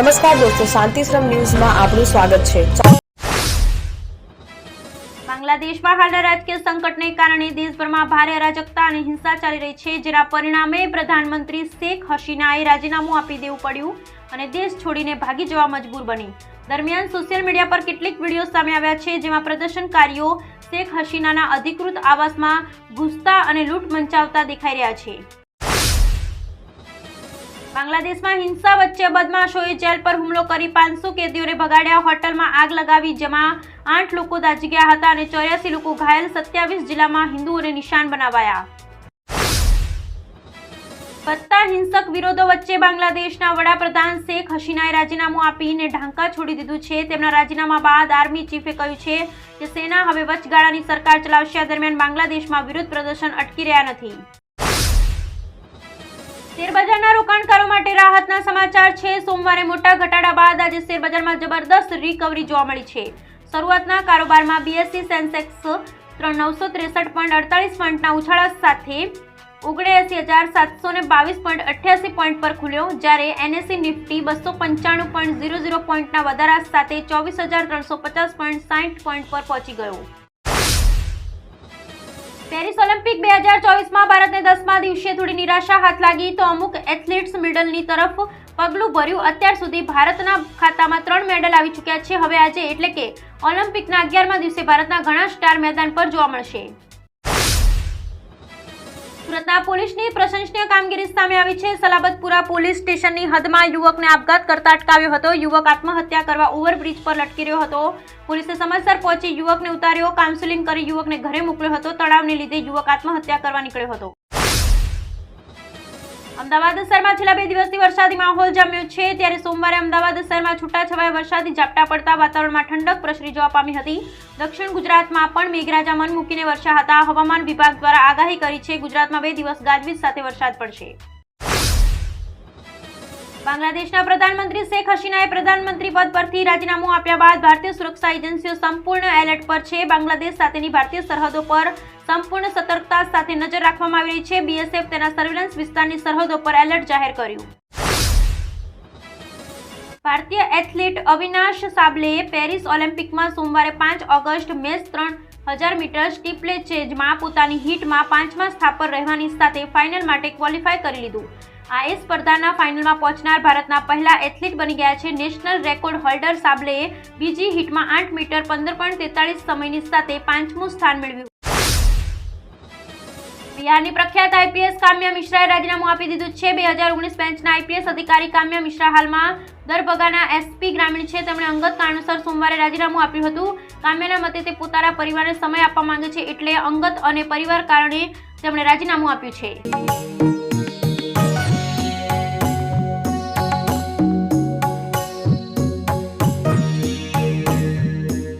નમસ્કાર દોસ્તો, શાંતિશ્રમ ન્યૂઝમાં આપનું સ્વાગત છે. બાંગ્લાદેશમાં હાલના રાજકીય સંકટને કારણે દેશભરમાં ભારે અરાજકતા અને હિંસા ચાલી રહી છે, જેના પરિણામે પ્રધાનમંત્રી શેખ હસીનાએ રાજીનામું આપી દેવું પડ્યું અને દેશ છોડીને ભાગી જવા મજબૂર બની. દરમિયાન સોશિયલ મીડિયા પર કેટલીક વીડિયો સામે આવ્યા છે, જેમાં પ્રદર્શનકારીઓ શેખ હસીનાના અધિકૃત આવાસમાં ઘૂસતા અને લૂંટ મંચાવતા દેખાઈ રહ્યા છે. બાંગ્લાદેશમાં હિંસા વચ્ચે બદમાશોએ જેલ પર હુમલો કરી પાંચસો કેદીઓને ભગાડ્યા. હોટલમાં આગ લગાવી જેમાં આઠ લોકો દાજી ગયા હતા અને ચોર્યાસી લોકો ઘાયલ. સત્યાવીસ જિલ્લામાં હિન્દુઓને નિશાન બનાવાયા. વધતા હિંસક વિરોધો વચ્ચે બાંગ્લાદેશના વડાપ્રધાન શેખ હસીનાએ રાજીનામું આપીને ઢાંકા છોડી દીધું છે. તેમના રાજીનામા બાદ આર્મી ચીફે કહ્યું છે કે સેના હવે વચગાળાની સરકાર ચલાવશે. દરમિયાન બાંગ્લાદેશમાં વિરોધ પ્રદર્શન અટકી રહ્યા નથી. શેરબજારના રોકાણકારો માટે રાહતના સમાચાર છે. સોમવારે મોટા ઘટાડા બાદ આજે શેરબજારમાં જબરદસ્ત રિકવરી જોવા મળી છે. શરૂઆતના કારોબારમાં બીએસસી સેન્સેક્સ ત્રણ નવસો ત્રેસઠ પોઈન્ટ અડતાલીસ પોઈન્ટના ઉછાળા સાથે ઓગણએસી હજાર સાતસો ને બાવીસ પોઈન્ટ અઠ્યાસી પોઈન્ટ પર ખુલ્યો, જ્યારે એનએસસી નિફ્ટી બસો પંચાણું પોઈન્ટ ઝીરો ઝીરો પોઈન્ટના વધારા સાથે ચોવીસ હજાર ત્રણસો પચાસ પોઈન્ટ સાઠ પોઈન્ટ પર પહોંચી ગયો. પેરિસ ઓલિમ્પિક બે હજાર ચોવીસમાં ભારતને દસમા દિવસે થોડી નિરાશા હાથ લાગી તો અમુક એથ્લેટ્સ મેડલની તરફ પગલું ભર્યું. અત્યાર સુધી ભારતના ખાતામાં ત્રણ મેડલ આવી ચૂક્યા છે. હવે આજે એટલે કે ઓલિમ્પિકના અગિયારમા દિવસે ભારતના ઘણા સ્ટાર મેદાન પર જોવા મળશે. સુરતના પોલીસની પ્રશંસનીય કામગીરી સામે આવી છે. સલાબતપુરા પોલીસ સ્ટેશનની હદમાં યુવકને આપઘાત કરતા અટકાવ્યો હતો. યુવક આત્મહત્યા કરવા ઓવરબ્રિજ પર લટકી રહ્યો હતો. પોલીસે સમયસર પહોંચી યુવકને ઉતાર્યો. કાઉન્સેલિંગ કરી યુવકને ઘરે મોકલ્યો હતો. તણાવને લીધે યુવક આત્મહત્યા કરવા નીકળ્યો હતો. અમદાવાદ શહેરમાં છેલ્લા બે દિવસથી વરસાદી માહોલ જામ્યો છે. ત્યારે સોમવારે અમદાવાદ શહેરમાં છૂટાછવાયા વરસાદી ઝાપટા પડતા વાતાવરણમાં ઠંડક પ્રસરી જવા પામી હતી. દક્ષિણ ગુજરાતમાં પણ મેઘરાજા મન મૂકીને વરસ્યા હતા. હવામાન વિભાગ દ્વારા આગાહી કરી છે. ગુજરાતમાં બે દિવસ ગાજવીજ સાથે વરસાદ પડશે. બાંગ્લાદેશના પ્રધાનમંત્રી શેખ હસીનાએ પ્રધાનમંત્રી પદ પરથી રાજીનામું આપ્યા બાદ ભારતીય સુરક્ષા એજન્સીઓ સંપૂર્ણ એલર્ટ પર છે. બાંગ્લાદેશ સાથેની ભારતીય સરહદો પર સંપૂર્ણ સતર્કતા સાથે નજર રાખવામાં આવી રહી છે. બીએસએફ તેના સર્વેલન્સ વિસ્તારની સરહદો પર એલર્ટ જાહેર કર્યું. ભારતીય એથ્લીટ અવિનાશ સાબલેએ પેરિસ ઓલિમ્પિકમાં સોમવારે પાંચ ઓગસ્ટ મેચ ત્રણ હજાર મીટર સ્ટીપલે ચેજમાં પોતાની હીટમાં પાંચમા સ્થાપર રહેવાની સાથે ફાઇનલ માટે ક્વોલિફાય કરી લીધું. આ એ સ્પર્ધાના ફાઇનલમાં પહોંચનાર ભારતના પહેલા એથ્લીટ બની ગયા છે નેશનલ રેકોર્ડ હોલ્ડર સાબલેએ બીજી હિટમાં આઠ મીટર પંદર પોઈન્ટ તેતાળીસ સમયની સાથે પાંચમું સ્થાન મેળવ્યું. બિહારની પ્રખ્યાત આઈપીએસ કામ્યા મિશ્રાએ રાજીનામું આપી દીધું છે. બે હજાર ઓગણીસ બેન્ચના આઈપીએસ અધિકારી કામ્યા મિશ્રા હાલમાં દરભગાના એસપી ગ્રામીણ છે. તેમણે અંગત કારણોસર સોમવારે રાજીનામું આપ્યું હતું. કામ્યાના મતે તે પોતાના પરિવારને સમય આપવા માંગે છે એટલે અંગત અને પરિવાર કારણે તેમણે રાજીનામું આપ્યું છે.